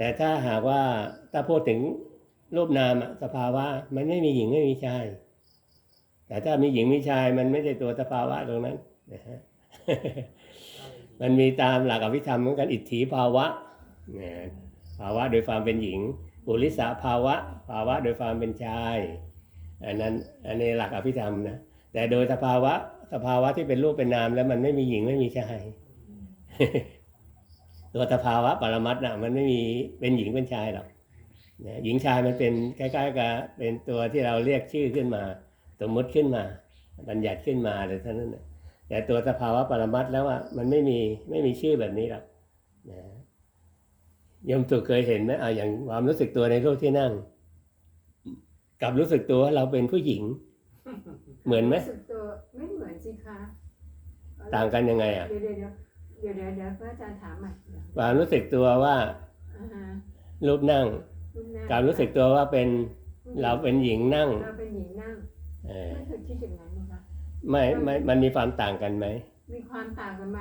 แต่ถ้าหากว่าถ้าพูดถึงรูปนามสภาวะ มันไม่มีหญิงไม่มีชาย แต่ถ้ามีหญิงมีชาย มันไม่ใช่ตัวสภาวะตรงนั้นนะฮะมันมีตามหลักอภิธรรมเหมือนกันอิทธิภาวะนะภาวะโดยความเป็นหญิงปุริสภาวะ ภาวะโดยความเป็นชายอันนั้นอันนี้หลักอภิธรรมนะแต่โดยสภาวะสภาวะที่เป็นรูปเป็นนามแล้วมันไม่มีหญิงไม่มีชาย ตัวสภาวะปรมัตถ์นะมันไม่มีเป็นหญิงเป็นชายหรอกนะหญิงชายมันเป็นใกล้ๆกับเป็นตัวที่เราเรียกชื่อขึ้นมา สมมติขึ้นมา บัญญัติขึ้นมาอะไรเท่านั้นนะแต่ตัวสภาวะปรมัตถ์แล้วว่ามันไม่มีไม่มีชื่อแบบนี้หรอกนะโยมสุเคยเห็นไหมอ่าอย่างความรู้สึกตัวในรูปที่นั่ง กับรู้สึกตัวว่าเราเป็นผู้หญิง เหมือนไหมรู้สึกตัวไม่เหมือนสิคะต่างกันยังไงอะเดี๋ยว เดี๋ยวเดี๋ยวเดี๋ยวเดี๋ยวพระอาจารย์ถามใหม่เดี๋ยวความรู้สึกตัวว่าอ่าฮะรูปนั่ง รูปหน้การรู้สึกตัวว่าเป็นเราเป็นหญิงนั่งเราเป็นหญิงนั่งเออไม่เคยคิดอย่างนั้นนะคะ ไม่ไม่มันมีความต่างกันไหมมีความต่างกันไหม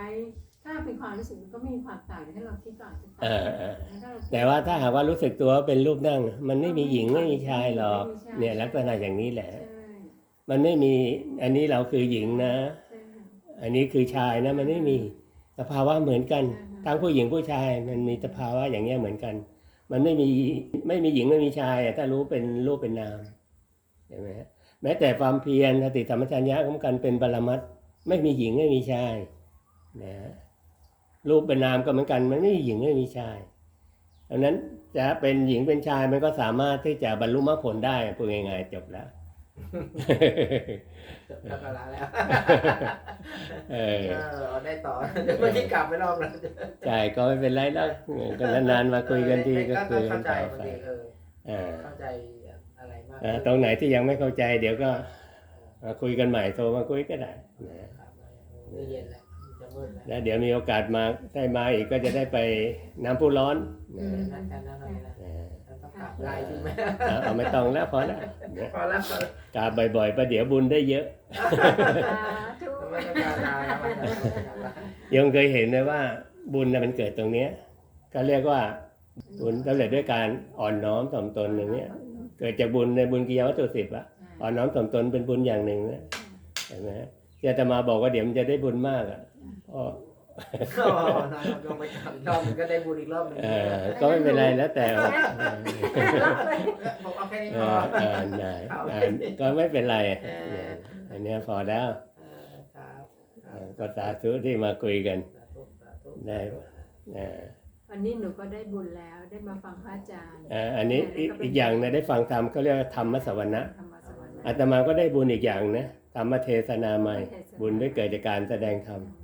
ถ้าเป็นความรู้สึกมันก็ไม่มีความต่างแต่ถ้าเราคิดก็อาจจะต่างเออเออถ้าเรคิดแต่ว่าถ้าหากว่ารู้สึกตัวว่าเป็นรูปนั่ง มันไม่มีหญิงไม่มีชายหรอกไม่มีชายเนี่ยลักษณะอย่างนี้แหละ ใช่มันไม่มีอันนี้เราคือหญิงนะ ใช่ค่ะอันนี้คือชายนะมันไม่มี สภาวะเหมือนกันอ่าฮะทั้งผู้หญิงผู้ชายมันมีสภาวะอย่างเงี้ยเหมือนกัน มันไม่มีไม่มีหญิงไม่มีชายอะถ้ารู้เป็นรูปเป็นนามเห็นไหมฮะแม้แต่ความเพียรสติธรรมชัญญะของกันเป็นปรมัตถ์ไม่มีหญิงไม่มีชายนะฮะรูปเป็นนามก็เหมือนกันมันไม่มีหญิงไม่มีชายดังนั้นจะเป็นหญิงเป็นชายมันก็สามารถที่จะบรรลุมรรคผลได้พูดง่ายๆจบแล้ว แล้วก็ลาแล้วเออเออเอาได้ต่อเดี๋ยวไม่ที่กลับไม่รอบแล้วใช่ก็ไม่เป็นไรแล้วก็นานๆมาคุยกันทีก็คุยกัเข้านใจต่อบางไปทีเอออ่าเข้าใจอะไรมากอ่าตรงไหนที่ยังไม่เข้าใจ เดี๋ยวก็มาคุยกันใหม่โทรมาคุยก็ได้นะครับนี่เย็นแล้วจะมืดแล้วแล้วเดี๋ยวมีโอกาสมาได้มาอีกก็จะได้ไปน้ำพุร้อนนะนั่นแค่นั้นเท่านี้นะ อ่าต้องก ลับไลน์ใช่ไหมเอาเอาไม่ต้องแล้วพอแล้วนะพอแล้วพอแล้วกราบบ่อยๆประเดี๋ยวบุญได้เยอะ สาธุไม่ต้องการลาแล้วไม่ต้องการลายังเคยเห็นไหมว่าบุญน่ะมันเกิดตรงเนี้ยก็เรียกว่าบุญสำเร็จด้วยการอ่อนน้อมถ่อมตนอย่างเนี้ย เกิดจากบุญในบุญกิยาวัตถุสิบอะอ่อนน้อมถ่อมตนเป็นบุญอย่างหนึ่งนะเห็นไหมฮะที่อาตมาบอกว่าเดี๋ยวมันจะได้บุญมากอะเพราะ อ๋อนะลงไปกลับอีกรอบมันก็ได้บุญอีกรอบหนึงเออก็ไม่เป็นไรแล้วแต่ผมเอาแค่นี้เอพออเออได้เออก็ไม่เป็นไรเอออันเนี้ยพอแล้วเออครับเออก็สาธุที่มาคุยกันสาธุสาธุได้เออวันนี้หนูก็ได้บุญแล้วได้มาฟังพระอาจารย์เอออันนี้อีกอีกอย่างนะได้ฟังธรรมเขาเรียกว่าธรรมสวรรณะ ธรรมสวรรค์อาตมาก็ได้บุญอีกอย่างนะธรรมเทศนาใหม่ บุญได้เกิดจากการแสดงธรรมครับ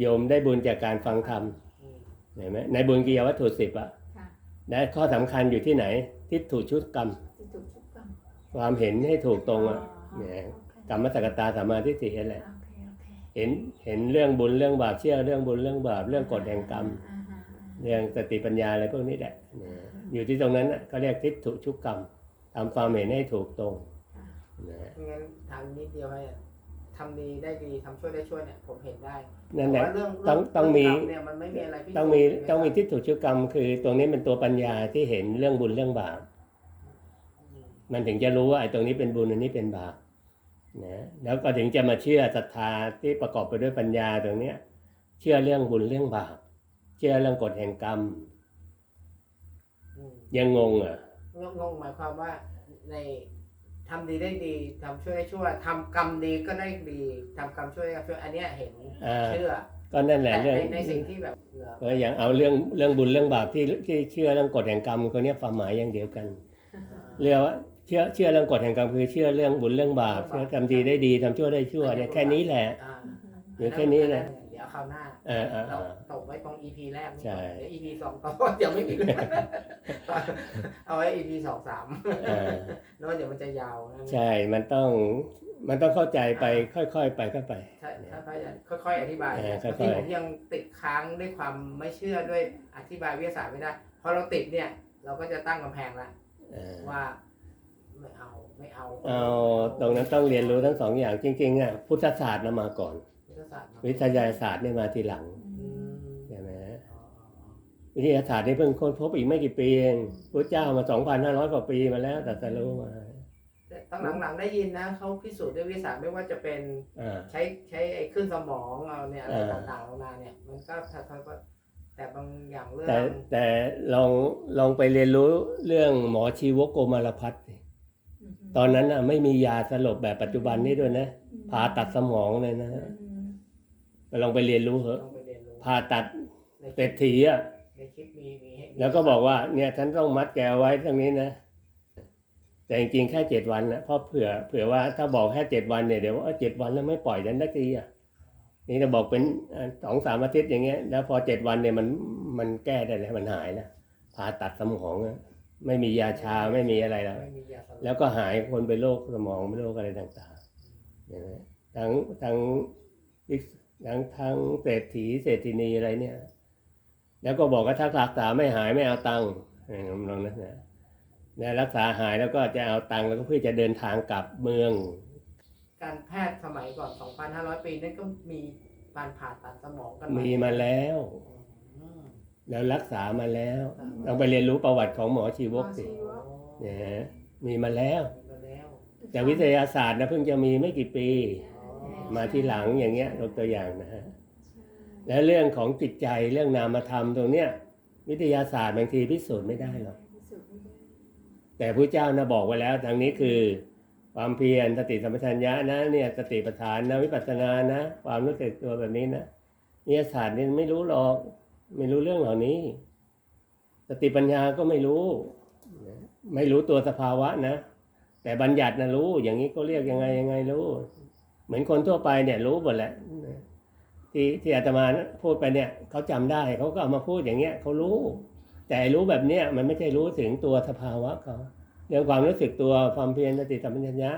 โยมได้บุญจากการฟังธรรมอืมเห็นไหมในบุญกิยาวัตถุสิบอะค่ะและข้อสำคัญอยู่ที่ไหน ทิฏฐุชุดกรรมที่ถูกทุกกรรมความเห็นให้ถูกตรงอะอ๋อเนี่ยโอเคกรรมสกตาสัมมาทิฏฐินั่นแหละโอเคโอเคเห็นเห็นเรื่องบุญเรื่องบาปเชื่อเรื่องบุญเรื่องบาปเรื่องกฎแห่งกรรมอ่าฮะเรื่องสติปัญญาอะไรพวกนี้แหละเนี่ยอยู่ที่ตรงนั้นน่ะเขาเรียกทิฏฐุชุกกรรมทำความเห็นให้ถูกตรงนะงั้นทำนิดเดียวให้ ทำดีได้ดีทำช่วยได้ช่วยเนี่ยผมเห็นได้นั่นแหละต่ว่าเรื่องต้องต้องมี เรื่กรรเนี่ยมันไม่มีอะไรพิสูจน์ต้องมีใช่ไหต้องมีครับทิฏฐุชุกกรรม คือตรงนี้เป็นตัวปัญญาที่เห็นเรื่องบุญเรื่องบาป อืมมันถึงจะรู้ว่าไอ้ตรงนี้เป็นบุญอันนี้เป็นบาปนะแล้วก็ถึงจะมาเชื่อศรัทธาที่ประกอบไปด้วยปัญญาตรงเนี้ย เชื่อเรื่องบุญเรื่องบาปเชื่อเรื่องกฎแห่งกรรม อืมยังงงอะ งงงหมายความว่าใน ทำดีได้ดีทำช่วยได้ช่วยทำกรรมดีก็ได้ดีทำกรรมช่วยได้ช่วยอันเนี้ยเห็นอ่า เชื่อก็นั่นแหละแต่เรื่องในในสิ่งที่แบบเออก็อย่างเอาเรื่องเรื่องบุญเรื่องบาปที่ที่เชื่อเรื่องกฎแห่งกรรมคนนี้ยความหมายอย่างเดียวกัน เรียกว่าเชื่อเชื่อเรื่องกฎแห่งกรรมคือเชื่อเรื่องบุญเรื่องบาปเชื่อทำดีได้ดีทำชั่วได้ชั่วเนี่ยแค่นี้แหละ อ่าอยู่แค่นี้นะเดี๋ยว คราวหน้าเออเออเอเราอ ตกไว้ตรง EP แรกนี่ใช่ เดี๋ยว EP สองต่อเดี๋ยวไม่มีเอาไว้ EP สองสามเออแล้วเดี๋ยวมันจะยาวนะใช่ มันต้อง มันต้องเข้าใจไปค่อยๆไปเข้าไป ใช่ถ้าพยายามค่อย ๆ อธิบายเออค่อยๆ ที่ผมยังติดค้างด้วยความไม่เชื่อด้วยอธิบายวิทยาศาสตร์ไม่ได้พอเราติดเนี่ย เราก็จะตั้งกำแพงละเออว่าไม่เอาไม่เอาเอาตรงนั้นต้องเรียนรู้ทั้งสองอย่างจริงๆอะพุทธศาสตร์นะมาก่อนวิทยา ศาสตร์เนอะวิทยาศาสตร์เนี่ยมาทีหลังอืมใช่ไหมฮะอ๋ออ๋ออ๋อวิทยาศาสตร์นี่เพิ่งค้นพบอีกไม่กี่ปีเองพระเจ้ามาสองพันห้าร้อยกว่าปีมาแล้วแต่จะรู้มาแต่ตอนหลังๆได้ยินนะเขาพิสูจน์ด้วยวิทยาศาสตร์ไม่ว่าจะเป็นอ่าใช้ใช้ไอ้ขึ้นสมองเราเนี่ยอะไรอ่าต่างๆนานาเนี่ยมันก็ทำก็แต่บางอย่างเรื่อแต่งแต่ลองลองไปเรียนรู้เรื่องหมอชีวกโกมารพัฒน์สิตอนนั้นน่ะไม่มียาสลบแบบปัจจุบันนี้ด้วยนะผ่าตัดสมองเลยนะฮะ ลองไปเรียนรู้เถอะต้องไปเรียนรู้ผ่าตัดในคเศรลิษปฐีอะ ในคลิปมีมีให้แล้วก็บอกว่าเนี่ยฉันต้องมัดแกไว้ตรงนี้นะ แต่จริงๆแค่เจ็ดวันนะเพราะเผื่อเผื่อว่าถ้าบอกแค่เจ็ดวันเนี่ยเดี๋ยวว่าเจ็ดวันแล้วไม่ปล่อยฉันสักทีอะนี่จะบอกเป็นเอ่อสองสามอาทิตย์อย่างเงี้ย แล้วพอเจ็ดวันเนี่ยมันมันแก้ได้แล้วมันหายแล้วผ่าตัดสมองอะไม่มียาชาไม่มีอะไรแล้ว ไม่มียาสลบแล้วก็หายคนเป็นโรคสมองเป็นโรคอะไรต่างๆเห็นไหมทั้งทั้ง ทั้งทั้งเศรษฐีเศรษฐินีอะไรเนี่ย แล้วก็บอกว่าถ้ารักษาไม่หายไม่เอาตังค์เออลองนั้นนะเนี่ยรักษาหายแล้วก็จะเอาตังค์แล้วก็เพื่อจะเดินทางกลับเมือง การแพทย์สมัยก่อน 2,500 ปีนั่นก็มีการผ่าตัดสมองกันมีมาแล้วอืมแล้วรักษามาแล้วต้องไปเรียนรู้ประวัติของหมอชีวกสิหมอชีวกเนี่ยฮะมีมาแล้วมีมาแล้ว แต่วิทยาศาสตร์นะเพิ่งจะมีไม่กี่ปีอ๋อ มาที่หลังอย่างเงี้ยยกตัวอย่างนะฮะแล้วเรื่องของจิตใจเรื่องนามธรรมตรงเนี้ยวิทยาศาสตร์บางทีพิสูจน์ไม่ได้หรอกแต่พระเจ้านะบอกไว้แล้วทางนี้คือ ความเพียรสติสัมปชัญญะนะเนี่ยสติปัฏฐานนะวิปัสสนานะ ความรู้สึกตัวแบบนี้นะวิทยาศาสตร์นี่ไม่รู้หรอก ไม่รู้เรื่องเหล่านี้ สติปัญญาก็ไม่รู้ ไม่รู้ตัวสภาวะนะ แต่บัญญัตินะรู้ อย่างนี้ก็เรียกยังไงยังไงรู้ เหมือนคนทั่วไปเนี่ยรู้หมดแหละที่ที่อาตมาพูดไปเนี่ยเขาจำได้เขาก็เอามาพูดอย่างเงี้ยเขารู้ แต่รู้แบบเนี้ยมันไม่ใช่รู้ถึงตัวสภาวะเขาเรื่องความรู้สึกตัวความเพียรสติสัมปชัญญะ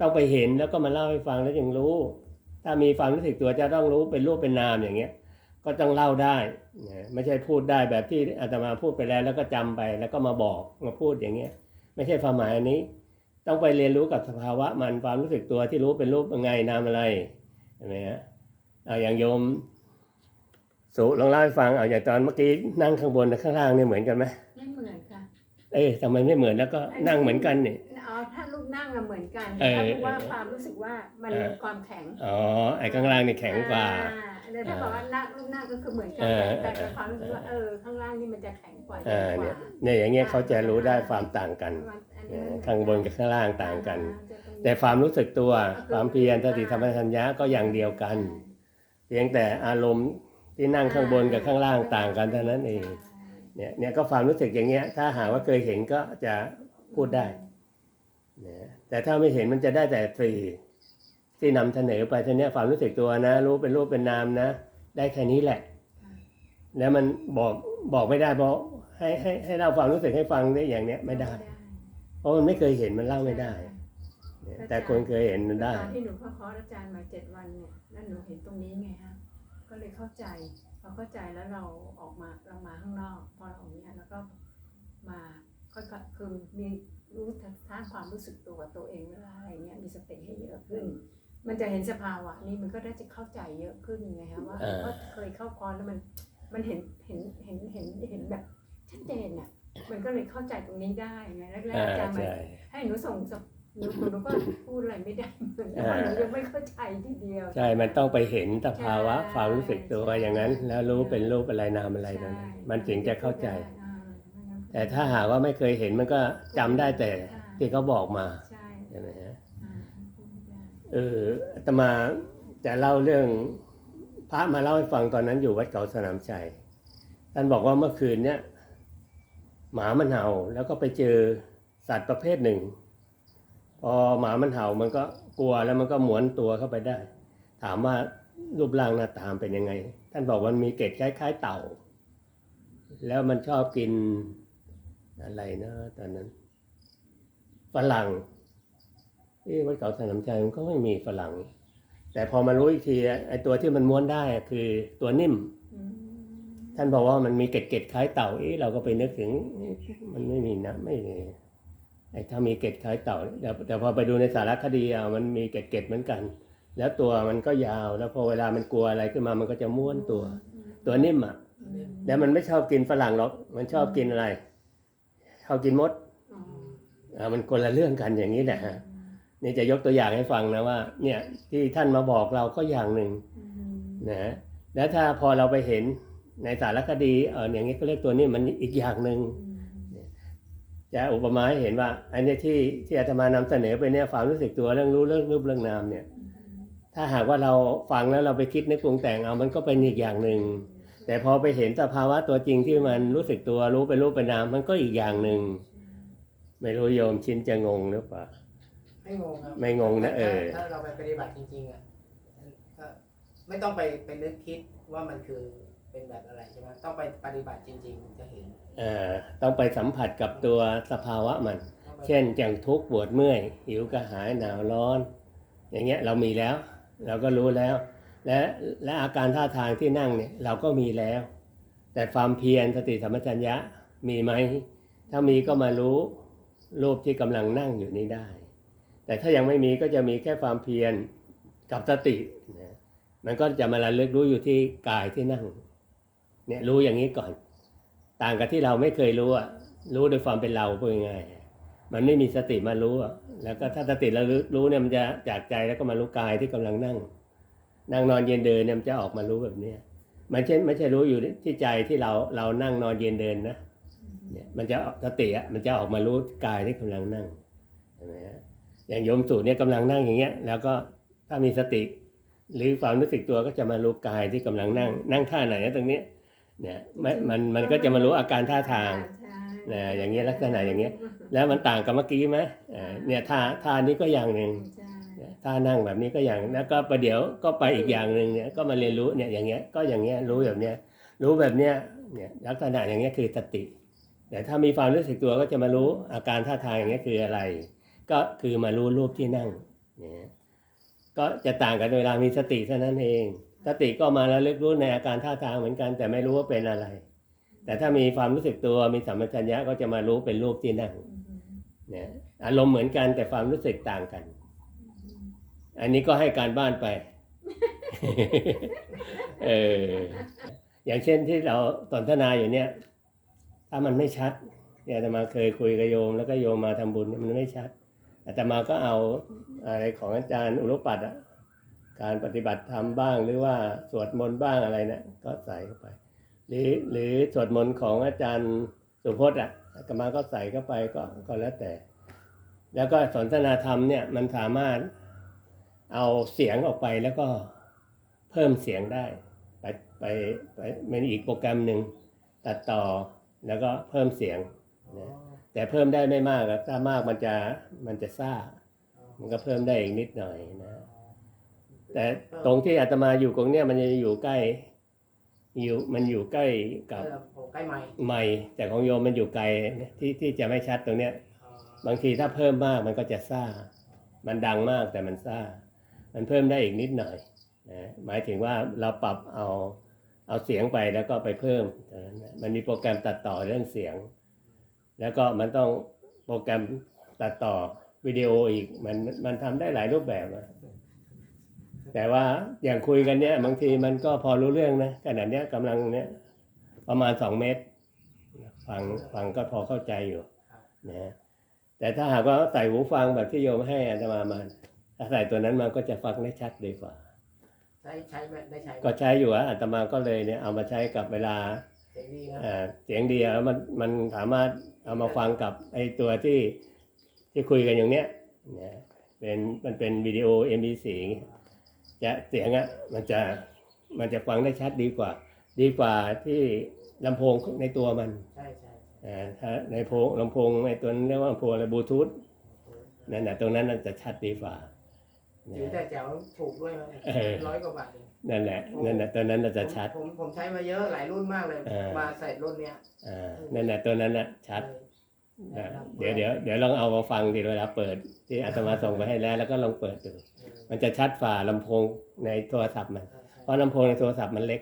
ต้องไปเห็นแล้วก็มาเล่าให้ฟังแล้วจึงรู้ ถ้ามีความรู้สึกตัวจะต้องรู้เป็นรูปเป็นนามอย่างเงี้ย ก็ต้องเล่าได้นะไม่ใช่พูดได้แบบที่อาตมาพูดไปแล้ว แล้วก็จำไปแล้วก็มาบอกมาพูดอย่างเงี้ย ไม่ใช่ความหมายอันนี้ ต้องไปเรียนรู้กับสภาวะมันความรู้สึกตัวที่รู้เป็นรูปยังไงนามอะไรเห็นไหมฮะเอาอย่างโยมสุลองเล่าให้ฟังเอาอย่างตอนเมื่อกี้นั่งข้างบนกับข้างล่างเนี่ยเหมือนกันไหมไม่เหมือนค่ะเอ้ยทำไมไม่เหมือนแล้วก็นั่งเหมือนกันเนี่ยอ๋อถ้าลูกนั่งอะเหมือนกันเออถ้ารู้ว่าความรู้สึกว่ามันเออความแข็งอ๋อไอ้ข้างล่างนี่แข็งกว่าอ่แล้วถ้าบอกว่านั่งลูกนั่งก็คือเหมือนกันเออแต่แต่ความรู้สึกว่าเออข้างล่างนี่มันจะแข็งกว่าอ่าเยเนี่ยอะกว่าเนี่ยอย่างเงี้ยเขาจะรู้ได้ความต่างกันอันเอนี้อมันข้างบนกับข้างล่างต่างกันอ่จะตรงนี้แต่ความรู้สึกตัวความเพียรสติสัมปชัญญะก็อย่างเดียวกันเพียงแต่อารมณ์ที่นั่งข้างบนกับข้างล่างต่างกันเท่านั้นเองเนี่ยเนี่ยก็ความรู้สึกอย่างเงี้ย ถ้าหากว่าเคยเห็นก็จะพูดได้นะแต่ถ้าไม่เห็นมันจะได้แต่ฟรีที่นำเสนอไปทีเนี้ยความรู้สึกตัวนะ รู้เป็นรูปเป็นนามนะ ได้แค่นี้แหละ แล้วมันบอกบอกไม่ได้เพราะให้ให้ให้เล่าความรู้สึกให้ฟังได้อย่างเนี้ยไม่ได้เพ ราะมันไม่เคยเห็นมันเล่าไม่ได้เนี่ยแต่คนเคยเห็นมันได้ตอนที่หนูเข้าคอร์สอาจารย์มาเจ็ดวันเนี่ยแล้วหนูเห็นตรงนี้ไงฮะก็เลยเข้าใจพอเข้าใจแล้วเราออกมาเรามาข้างนอก พอเราออกเนี้ยแล้วก็มาค่อยๆคือมีรู้ทางความรู้สึกตัวตัวเองเวลาอะไรเงี้ยมีสติให้เยอะขึ้น มันจะเห็นสภาวะนี้มันก็ได้จะเข้าใจเยอะขึ้นไงฮะว่าอ่าเพราะเคยเข้าคอร์สแล้วมันมันเห็นเห็นเห็นเห็นเห็นแบบชัดเจนอะ มันก็เลยเข้าใจตรงนี้ได้ไงแรกๆอ่าอาจารย์มาใช่ให้หนูส่งสหนูหนูก็พูดอะไรไม่ได้เหมือนกันอ่าหนูยังไม่เข้าใจทีเดียว ใช่ มันต้องไปเห็นสภาวะใช่ความรู้สึกตัวอย่างนั้น แล้วรู้เป็นรูปอะไรนามอะไรนั่นใช่มันถึงจะเข้าใจอ่าไม่งั้นแต่ถ้าหากว่าไม่เคยเห็นมันก็จำได้แต่ที่เขาบอกมาใช่ใช่ไหมฮะอ่าพูดไม่ได้เอออาตมาจะเล่าเรื่องพระมาเล่าให้ฟังตอนนั้นอยู่วัดเขาสนามชัยท่านบอกว่าเมื่อคืนเนี้ย หมามันเห่าแล้วก็ไปเจอสัตว์ประเภทหนึ่ง พอหมามันเห่ามันก็กลัวแล้วมันก็หมุนตัวเข้าไปได้ ถามว่ารูปร่างหน้าตามเป็นยังไง ท่านบอกว่ามันมีเกล็ดคล้าย ๆ เต่า แล้วมันชอบกินอะไรนะตอนนั้นฝรั่งเอ๊ะวัดเขาสนามชัยมันก็ไม่มีฝรั่ง แต่พอมารู้อีกทีไอ้ตัวที่มันม้วนได้คือตัวนิ่ม ท่านบอกว่ามันมีเกล็ดเกล็ดคล้ายเต่าเอ๊ะเราก็ไปนึกถึง มันไม่มีนะไม่มีไอ้ถ้ามีเกล็ดคล้ายเต่าแต่แต่พอไปดูในสารคดีอะมันมีเกล็ดเกล็ดเหมือนกัน แล้วตัวมันก็ยาว แล้วพอเวลามันกลัวอะไรขึ้นมามันก็จะม้วนตัว ตัวนิ่มอะแล้วมันไม่ชอบกินฝรั่งหรอก มันชอบกินอะไรชอบกินมดอ่ามันคนละเรื่องกันอย่างนี้แหละฮะนี่จะยกตัวอย่างให้ฟังนะว่า เนี่ยที่ท่านมาบอกเราก็อย่างหนึ่งนะฮะแล้วถ้าพอเราไปเห็น ในสารคดีเอออย่างนี้ก็เรียกตัวนี้มันอีกอย่างหนึ่งอืมจะอุปมาให้เห็นว่า อันเนี้ยที่ที่อาตมานำเสนอไปเนี่ยความรู้สึกตัวเรื่องรู้เรื่องรูปเรื่องนามเนี่ย ถ้าหากว่าเราฟังแล้วเราไปคิดนึกปรุงแต่งเอามันก็เป็นอีกอย่างหนึ่งแต่พอไปเห็นสภาวะตัวจริงที่มันรู้สึกตัวรู้เป็นรูปเป็นนามมันก็อีกอย่างหนึ่งไม่รู้โยมชินจะงงหรือเปล่าไม่งงครับไม่งงนะเออถ้าเราไปปฏิบัติจริงๆอะก็ไม่ต้องไปไปนึกคิดว่ามันคือ เป็นแบบอะไรใช่ไหมต้องไปปฏิบัติจริงๆจะเห็นอ่าต้องไปสัมผัสกับตัวสภาวะมัน ต้องไปเช่นอย่างทุกข์ปวดเมื่อยหิวกระหายหนาวร้อน อย่างเงี้ยเรามีแล้ว เราก็รู้แล้ว และและอาการท่าทางที่นั่งเนี่ยเราก็มีแล้ว แต่ความเพียรสติสัมปชัญญะมีไหมถ้ามีก็มารู้รูปที่กำลังนั่งอยู่นี้ได้ แต่ถ้ายังไม่มีก็จะมีแค่ความเพียรกับสตินะมันก็จะมาระลึกรู้อยู่ที่กายที่นั่ง เนี่ยรู้อย่างนี้ก่อน ต่างกับที่เราไม่เคยรู้อะรู้โดยความเป็นเราเป็นยังไงมันไม่มีสติมารู้อะแล้วก็ถ้าสติระลึกรู้เนี่ยมันจะจากใจแล้วก็มารู้กายที่กำลังนั่ง นั่งนอนเย็นเดินเนี่ยมันจะออกมารู้แบบเนี้ยมันใช่นไม่ใช่รู้อยู่ที่ใจที่เราเรานั่งนอนเย็นเดินนะเนี่ยมันจะสติอะมันจะออกมารู้กายที่กำลังนั่งเห็นไหมฮะอย่างโยมสูตรเนี่ยกำลังนั่งอย่างเงี้ย แล้วก็ถ้ามีสติ หรือความรู้สึกตัวก็จะมารู้กายที่กำลังนั่ง นั่งท่าไหนนะตรงเนี้ย เนี่ยไม่มันมันก็จะมารู้อาการท่าทางใช่นะอย่างเงี้ยลักษณะอย่างเงี้ย แล้วมันต่างกับเมื่อกี้ไหมอ่าเนี่ยท่าท่านี้ก็อย่างหนึ่งใช่เนี่ยท่านั่งแบบนี้ก็อย่างแล้วก็ประเดี๋ยวก็ไปอีกอย่างหนึ่งเนี่ยก็มาเรียนรู้เนี่ยอย่างเงี้ยก็อย่างเงี้ยรู้แบบเนี้ยรู้แบบเนี้ยเนี่ยลักษณะอย่างเงี้ยคือสติ แต่ถ้ามีความรู้สึกตัวก็จะมารู้อาการท่าทางอย่างเงี้ยคืออะไร ก็คือมารู้รูปที่นั่งเนี่ยก็จะต่างกันเวลามีสติเท่านั้นเอง สติก็มาแล้วเลือกรู้ในอาการท่าทางเหมือนกัน แต่ไม่รู้ว่าเป็นอะไร แต่ถ้ามีความรู้สึกตัวมีสัมปชัญญะก็จะมารู้เป็นรูปที่นั่งอืมเนี่ยอารมณ์เหมือนกันแต่ความรู้สึกต่างกัน อันนี้ก็ให้การบ้านไปเอออย่างเช่นที่เราสนทนาอยู่เนี่ย ถ้ามันไม่ชัดเนี่ยอาตมาเคยคุยกับโยม แล้วก็โยมมาทำบุญมันไม่ชัดอาตมาก็เอาอะไรของอาจารย์อุรุปัตย์อะ การปฏิบัติธรรมบ้างหรือว่าสวดมนต์บ้างอะไรเนี่ยก็ใส่เข้าไป หรือหรือสวดมนต์ของอาจารย์สุพจน์อะอาตมาก็ใส่เข้าไปก็ก็แล้วแต่ แล้วก็สนทนาธรรมเนี่ยมันสามารถเอาเสียงออกไปแล้วก็เพิ่มเสียงได้ ไปไปไปเป็นอีกโปรแกรมหนึ่งตัดต่อแล้วก็เพิ่มเสียงอ๋อแต่เพิ่มได้ไม่มากถ้ามากมันจะมันจะซ่า มันก็เพิ่มได้อีกนิดหน่อยนะ แต่ตรงที่อาตมาอยู่ตรงเนี้ยมันจะอยู่ใกล้อยู่มันอยู่ใกล้กับเออผมใกล้ไม้ไมค์แต่ของโยมมันอยู่ไกลที่ที่จะไม่ชัดตรงเนี้ยอ๋อบางทีถ้าเพิ่มมากมันก็จะซ่า มันดังมากแต่มันซ่า มันเพิ่มได้อีกนิดหน่อยนะหมายถึงว่าเราปรับเอาเอาเสียงไปแล้วก็ไปเพิ่มเท่านั้นนะมันมีโปรแกรมตัดต่อเรื่องเสียง แล้วก็มันต้องโปรแกรมตัดต่อวิดีโออีกมันมันทำได้หลายรูปแบบนะ แต่ว่าอย่างคุยกันเนี้ยบางทีมันก็พอรู้เรื่องนะขนาดเนี้ยกำลังเนี้ยประมาณสองเมตรฟังฟังก็พอเข้าใจอยู่นะแต่ถ้าหากว่าใส่หูฟังแบบที่โยมให้อาตมามาถ้าใส่ตัวนั้นมันก็จะฟังได้ชัดดีกว่า ใช้ใช้ไหมได้ใช้ไหมก็ใช้อยู่อะอาตมาก็เลยเนี่ยเอามาใช้กับเวลาเสียงดีนะอ่าเสียงดีแล้วมันมันสามารถเอามาฟังกับไอตัวที่ที่คุยกันอย่างเนี้ยนะเป็นมันเป็นวิดีโอ MP4 จะเสียงอะมันจะมันจะฟังได้ชัดดีกว่า ดีกว่าที่ลำโพงในตัวมันใช่ใช่อ่าถ้าในโพงลำโพงในตัวนั้นเรียกว่าลำโพงอะไรบลูทูธนั่นแหะตรงนั้นน่ะจะชัดดีกว่าถือนะแต่แจ๋วถูกด้วยมั้ยเออร้อยกว่าบาทเองนั่นแหละนั่นแหละตัวนั้นน่ะจะชัด ผมผมใช้มาเยอะหลายรุ่นมากเลยเออมาใส่รุ่นเนี้ยอ่านั่นแหละตัวนั้นน่ะชัดเออนะเดี๋ยวเดี๋ยวเดี๋ยวลองเอามาฟังดีเวลาเปิดที่อาตมาส่งไปให้แล้ว แล้วก็ลองเปิดดูเออ มันจะชัดฝ่าลำโพงในโทรศัพท์มันใช่ใช่เพราะลำโพงในโทรศัพท์มันเล็ก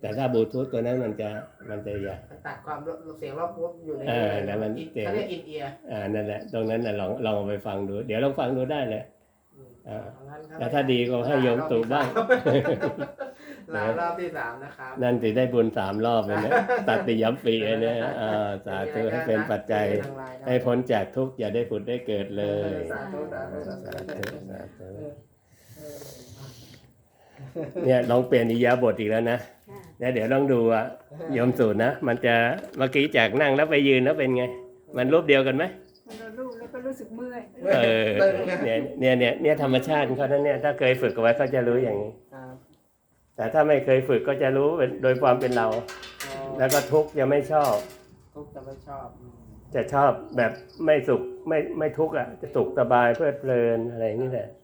แต่ถ้าบลูทูธตัวนั้นมันจะมันจะใหญ่ตัดความเสียงรอบปุ๊บอยู่ในเออแล้วมันอินเสียงเขาเรียกอินเอียร์อ่านั่นแหละตรงนั้นน่ะลองลองเอาไปฟังดู เดี๋ยวลองฟังดูได้เลยอ่างั้นครับแล้วถ้าดีก็ให้โยมตู่บ้าง ลารอบที่สามนะครับ นั่นถึงได้บุญสามรอบเลยนะตัดติยัมปีเนี่ยอ่าสาธุให้เป็นปัจจัย ให้พ้นจากทุกข์อย่าได้ผุดได้เกิดเลยสาธุสาธุสาสาธุธุสาธุเออเออเนี่ยลองเปลี่ยนอิริยาบถอีกแล้วนะค่ะแล้วเดี๋ยวลองดูอะโยมสูตรนะ มันจะเมื่อกี้จากนั่งแล้วไปยืนแล้วเป็นไง มันรูปเดียวกันไหมมันเราลูกแล้วก็รู้สึกเมื่อยเออเนี่ยเนี่ยเนี่ยเนี่ยธรรมชาติของเขานั้นเนี่ยถ้าเคยฝึกเอาไว้เขาจะรู้อย่างนี้ครับ แต่ถ้าไม่เคยฝึกก็จะรู้เป็นโดยความเป็นเราอ๋อแล้วก็ทุกข์จะไม่ชอบ ทุกข์จะไม่ชอบอืมจะชอบแบบไม่สุขไม่ไม่ทุกข์อะจะสุขสบายเพลิดเพลินอะไรอย่างนี้แหละใ